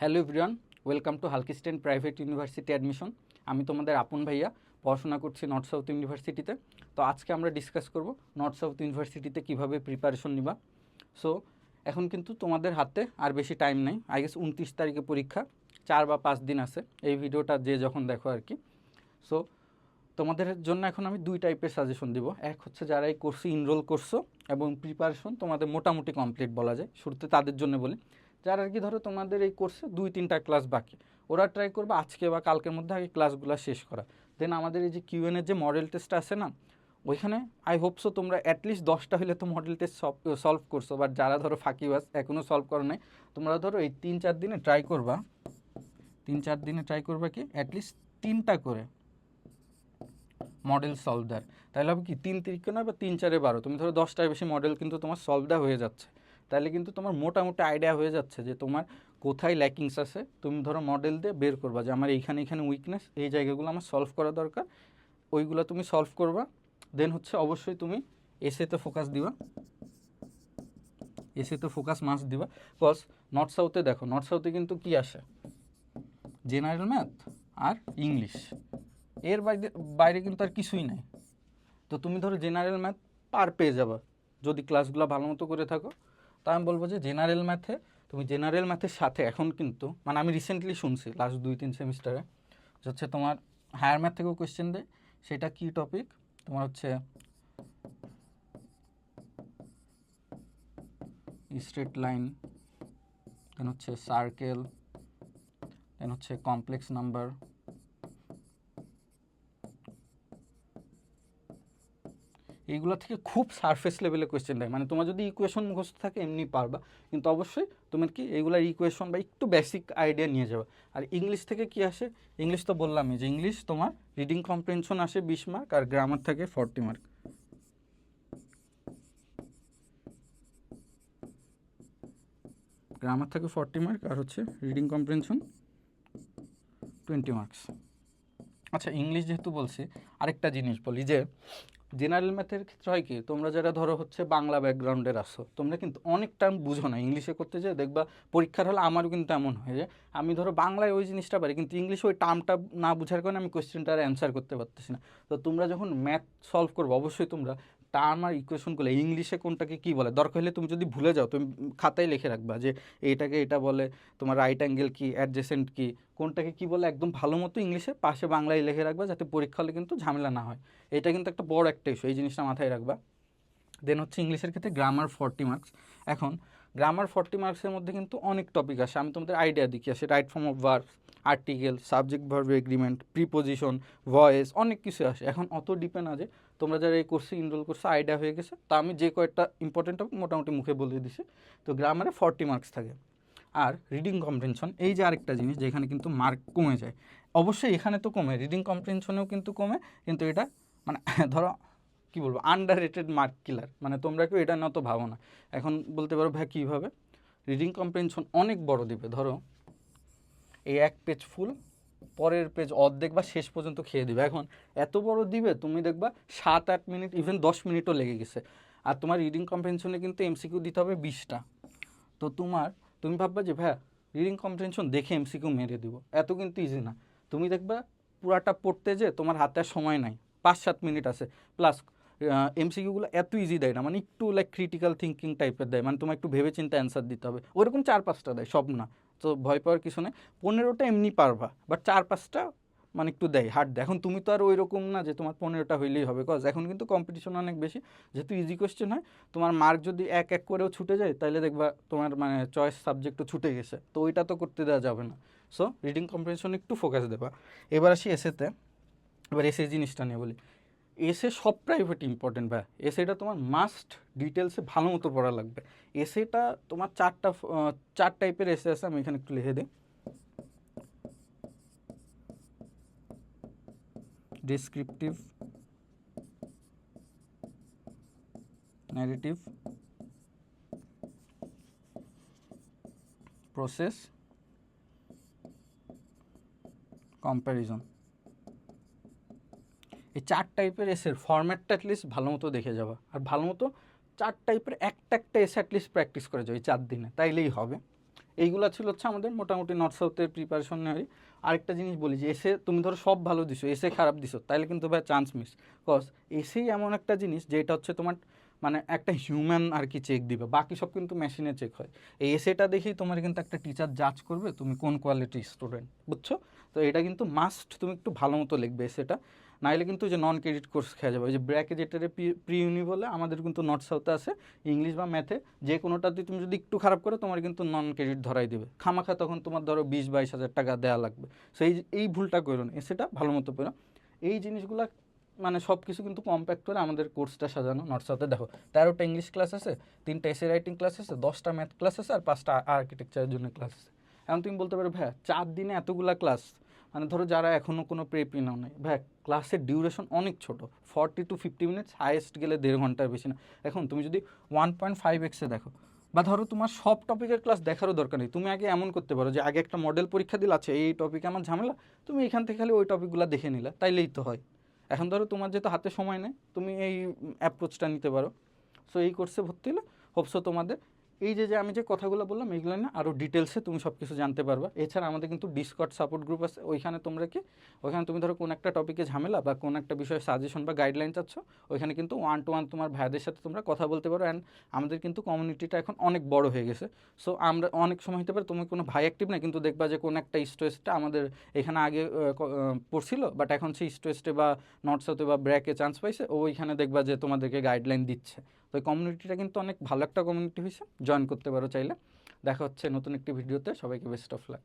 Hello everyone, welcome to হালকিস্টেন private university admission. আমি তোমাদের আপন ভাইয়া, পড়াশোনা করছি নর্থ সাউথ ইউনিভার্সিটিতে। তো আজকে আমরা ডিসকাস করব নর্থ সাউথ ইউনিভার্সিটিতে কীভাবে প্রিপারেশন নিবা। সো, এখন কিন্তু তোমাদের হাতে আর বেশি টাইম নেই। আই গেস উনত্রিশ তারিখে পরীক্ষা, চার বা পাঁচ দিন আছে এই ভিডিওটা যে যখন দেখো আর কি। সো, তোমাদের জন্য এখন আমি দুই টাইপের সাজেশন দিব। এক হচ্ছে যারা এই কোর্সে ইনরোল করছ এবং প্রিপারেশন তোমাদের মোটামুটি কমপ্লিট বলা যায়। শুরুতে তাদের জন্য বলি। যারা আর কি ধরো তোমাদের এই কোর্সে দুই, তিনটা ক্লাস বাকি। ওরা ট্রাই করবে আজকে বা কালকের মধ্যে আগে ক্লাসগুলো শেষ করা। দেন আমাদের এই যে কিউএনের যে মডেল টেস্ট আছে না, ওইখানে আই হোপ সো তোমরা অ্যাটলিস্ট দশটা হলে তো মডেল টেস্ট সলভ করছ। বাট যারা ধরো ফাঁকিবাজ এখনও সলভ করো নাই, তোমরা ধরো এই তিন, চার দিনে ট্রাই করবা। তিন, চার দিনে ট্রাই করবা কি? অ্যাটলিস্ট তিনটা করে মডেল সলভ দেওয়ার। তাহলে হবে কি, তিন তিরিকে নয় বা তিন, চারে বারো। তুমি ধরো দশটার বেশি মডেল কিন্তু তোমার সলভ দেওয়া হয়ে যাচ্ছে। তাহলে কিন্তু তোমার মোটামুটি আইডিয়া হয়ে যাচ্ছে যে তোমার কোথায় ল্যাকিংস আছে, তুমি ধরো মডেল দিয়ে বের করবা যে আমার এইখানে এখানে উইকনেস এই জায়গাগুলো আমার সলভ করা দরকার, ওইগুলো তুমি সলভ করবা দেন হচ্ছে অবশ্যই তুমি এসেতে ফোকাস দিবা এসেতে ফোকাস মাস দিবা কজ নর্থ সাউথে দেখো নর্থ সাউথে কিন্তু কি আসে? জেনারেল ম্যাথ আর ইংলিশ এর বাইরে বাইরে কিন্তু আর কিছুই নাই, তো তুমি ধরো জেনারেল ম্যাথ পার পেয়ে যাবা, যদি ক্লাসগুলো ভালো মতো করে থাকো তা আমি বলব যে জেনারেল ম্যাথে তুমি জেনারেল ম্যাথের সাথে এখন কিন্তু মানে আমি রিসেন্টলি শুনছি লাস্ট দুই, তিন সেমিস্টারে যে হচ্ছে তোমার হায়ার ম্যাথ থেকেও কোয়েশ্চেন দেয়, সেটা কি টপিক তোমার হচ্ছে স্ট্রেট লাইন দেন হচ্ছে সার্কেল দেন হচ্ছে কমপ্লেক্স নাম্বার এইগুলো থেকে খুব সারফেস লেভেলে কোয়েশ্চেন দেয়। মানে তোমার যদি ইকুয়েশন মুখস্থ থাকে, এমনি পারবা। কিন্তু অবশ্যই তোমার কি এইগুলার ইকুয়েশন বা একটু বেসিক আইডিয়া নিয়ে যাবে। আর ইংলিশ থেকে কি আসে? ইংলিশ তো বললামই যে ইংলিশ তোমার রিডিং কম্প্রেনশন আসে বিশ মার্ক আর গ্রামার থাকে ফর্টি মার্ক গ্রামার থাকে ফর্টি মার্ক আর হচ্ছে রিডিং কম্প্রেনশন টোয়েন্টি মার্কস আচ্ছা ইংলিশ যেহেতু বলছি, আরেকটা জিনিস বলি যে জেনারেল ম্যাথের ক্ষেত্রে হয় কি, তোমরা যারা ধরো হচ্ছে বাংলা ব্যাকগ্রাউন্ডের আসো তোমরা কিন্তু অনেক টার্ম বুঝো না ইংলিশে করতে যে দেখবা পরীক্ষার হলে আমারও কিন্তু এমন হয় যে, আমি ধরো বাংলায় ওই জিনিসটা পারি, কিন্তু ইংলিশে ওই টার্মটা না বুঝার কারণে আমি কোয়েশ্চেনটার অ্যান্সার করতে পারতেছি না। তো তোমরা যখন ম্যাথ সলভ করব, অবশ্যই তোমরা টার্ম আর ইকুয়েশনগুলো ইংলিশে কোনটাকে কী বলে? দরকার হলে তুমি যদি ভুলে যাও, তুমি খাতায় লিখে রাখবা যে এইটাকে এটা বলে, তোমার রাইট অ্যাঙ্গেল কি অ্যাডজেসেন্ট কি, কোনটাকে কি বলে একদম ভালো মতো ইংলিশে পাশে বাংলায় লিখে রাখবা যাতে পরীক্ষা হলে কিন্তু ঝামেলা না হয়। এটা কিন্তু একটা বড় একটা ইস্যু এই জিনিসটা মাথায় রাখবা। দেন হচ্ছে ইংলিশের ক্ষেত্রে গ্রামার ফর্টি মার্কস এখন গ্রামার ফর্টি মার্কসের মধ্যে কিন্তু অনেক টপিক আসে। আমি তোমাদের আইডিয়া দিচ্ছি আসে right form of verb article subject verb agreement preposition voice অনেক কিছু আসে। এখন অত ডিপেন্ড যে তোমরা যারা এই কোর্সে ইনরোল করছ আইডিয়া হয়ে গেছে। তা আমি যে কয়েকটা ইম্পর্টেন্ট মোটামুটি মুখে বলে দিছি। তো গ্রামারে ফর্টি মার্কস থাকে। আর রিডিং কম্প্রেনশন এই যে আরেকটা জিনিস, যেখানে কিন্তু মার্ক কমে যায়। অবশ্যই এখানে তো কমে রিডিং কম্প্রেনশনেও কিন্তু কমে, কিন্তু এটা মানে ধরো, কী বলব আন্ডার রেটেড মার্ক কিলার মানে তোমরা কেউ এটা না তো ভাবো না। এখন বলতে পারো, ভাই, কীভাবে? রিডিং কম্প্রেনশন অনেক বড় দিবে। ধরো, এই এক পেজ ফুল পরের পেজ অর্ধেক বা শেষ পর্যন্ত খেয়ে দিবে। এখন এত বড় দিবে, তুমি দেখবা সাত, আট মিনিট ইভেন দশ মিনিটও লেগে গেছে। আর তোমার রিডিং কম্প্রেনশনে কিন্তু এমসিকিউ দিতে হবে বিশটা। তো তোমার, তুমি ভাববা যে, ভাইয়া রিডিং কম্প্রেনশন দেখে এমসিকিউ মেরে দিব। এত কিন্তু ইজি না। তুমি দেখবা পুরাটা পড়তে যে তোমার হাতে সময় নাই। পাঁচ, সাত মিনিট আছে। প্লাস এমসিকিউগুলো এত ইজি দেয় না। মানে একটু লাইক ক্রিটিক্যাল থিঙ্কিং টাইপের দেয়। মানে তোমার একটু ভেবে চিন্তা অ্যান্সার দিতে হবে। ওরকম চার, পাঁচটা দেয়। সব না। তো ভয় পাওয়ার কিছু নেই। পনেরোটা এমনি পারবা বাট চার পাঁচটা মানে একটু দেয়, হার্ড দেয়। এখন তুমি তো আর ওই রকম না যে তোমার পনেরোটা হইলেই হবে কজ এখন কিন্তু কম্পিটিশন অনেক বেশি। যেহেতু ইজি কোয়েশ্চেন হয়, তোমার মার্ক যদি এক এক করেও ছুটে যায় তাহলে দেখবা তোমার মানে চয়েস সাবজেক্টও ছুটে গেছে। তো ওইটা তো করতে দেওয়া যাবে না। সো রিডিং কম্পিটিশন একটু ফোকাস দেবা। এবার আসি এসেতে এবার এসে জিনিসটা নিয়ে বলি। এসে সব প্রাইভেট ইম্পর্টেন্ট ভাই। এসেটা তোমার মাস্ট ডিটেলসে ভালো মতো পড়া লাগবে। এসেটা তোমার চারটা চার টাইপের এসে আছে, আমি এখানে একটু লিখে দিই। ডেসক্রিপটিভ ন্যারেটিভ প্রসেস কম্প্যারিজন এই চার টাইপের এসের ফরম্যাটটা অ্যাটলিস্ট ভালো মতো দেখে যাবা। আর ভালো মতো চার টাইপের একটা একটা এসে অ্যাটলিস্ট প্র্যাকটিস করে যাও এই চার দিনে, তাইলেই হবে। এইগুলো ছিল হচ্ছে আমাদের মোটামুটি নর্থ সাউথের প্রিপারেশন নেওয়ারই আরেকটা জিনিস বলি যে এসে তুমি ধরো সব ভালো দিছো এসে খারাপ দিছো তাহলে কিন্তু ভাই চান্স মিস কজ এসেই এমন একটা জিনিস যেটা হচ্ছে তোমার মানে একটা হিউম্যান আর কি চেক দিবে, বাকি সব কিন্তু মেশিনে চেক হয়। এই এসেটা দেখেই তোমার কিন্তু একটা টিচার জাজ করবে তুমি কোন কোয়ালিটির স্টুডেন্ট বুঝছ? তো এটা কিন্তু মাস্ট তুমি একটু ভালো মতো লিখবে এসেটা নাইলে কিন্তু যে নন ক্রেডিট কোর্স খেয়ে যাবে। ওই যে ব্র্যাকেটের প্রি ইউনি বলে, আমাদের কিন্তু নর্থ সাউথে আছে ইংলিশ বা ম্যাথে যে কোনোটাতে তুমি যদি একটু খারাপ করো, তোমার কিন্তু নন ক্রেডিট ধরাই দেবে। খামাখা তখন তোমার ধরো বিশ, বাইশ হাজার টাকা দেওয়া লাগবে। সেই এই ভুলটা করো না, সেটা ভালো মতো করো। এই জিনিসগুলো মানে সব কিছু কিন্তু কম্প্যাক্ট করে আমাদের কোর্সটা সাজানো নর্থ সাউথে দেখো, তেরোটা ইংলিশ ক্লাস আছে, তিনটা এসে রাইটিং ক্লাস আছে, দশটা ম্যাথ ক্লাস আছে, আর পাঁচটা আর্কিটেকচারের জন্য ক্লাস আছে। এখন তুমি বলতে পারো, ভাইয়া, চার দিনে এতগুলা ক্লাস মানে ধরো যারা এখনও কোনো প্রেপি নাও নেই। ভাই ক্লাসের ডিউরেশন অনেক ছোট। Forty to fifty minutes highest গেলে দেড় ঘণ্টার বেশি না। এখন তুমি যদি ওয়ান পয়েন্ট ফাইভ এক্সে দেখো, বা ধরো তোমার সব টপিকের ক্লাস দেখারও দরকার নেই। তুমি আগে এমন করতে পারো যে, আগে একটা মডেল পরীক্ষা দিলে আছে এই টপিকে আমার ঝামেলা, তুমি এখান থেকে খালি ওই টপিকগুলো দেখে নিলে, তাইলেই তো হয়। এখন ধরো তোমার যেহেতু হাতে সময় নেই, তুমি এই অ্যাপ্রোচটা নিতে পারো। সো এই কোর্সে ভর্তি হলে হোপসো তোমাদের এই যে যে আমি যে কথাগুলো বললাম এইগুলো না আরও ডিটেলসে তুমি সব কিছু জানতে পারবা। এছাড়া আমাদের কিন্তু ডিসকট সাপোর্ট গ্রুপ আছে, ওইখানে তোমরা কি, ওইখানে তুমি ধরো কোন একটা টপিকে ঝামেলা বা কোন একটা বিষয়ে সাজেশন বা গাইডলাইন চাচ্ছ, ওইখানে কিন্তু ওয়ান টু ওয়ান তোমার ভাইদের সাথে তোমরা কথা বলতে পারো অ্যান্ড আমাদের কিন্তু কমিউনিটিটা এখন অনেক বড় হয়ে গেছে। সো আমরা অনেক সময় হতে পারে তুমি কোনো ভাই অ্যাক্টিভ না, কিন্তু দেখবা যে কোন একটা স্ট্রেসটা আমাদের এখানে আগে পড়ছিল বাট এখন সেই স্ট্রেসটে বা নর্থ সাউথে বা ব্র্যাকে চান্স পাইছে ও ওইখানে দেখবা যে তোমাদেরকে গাইডলাইন দিচ্ছে। তো এই কমিউনিটিটা কিন্তু অনেক ভালো একটা কমিউনিটি হয়েছে। জয়েন করতে পারো চাইলে। দেখা হচ্ছে নতুন একটি ভিডিওতে সবাইকে বেস্ট অফ লাক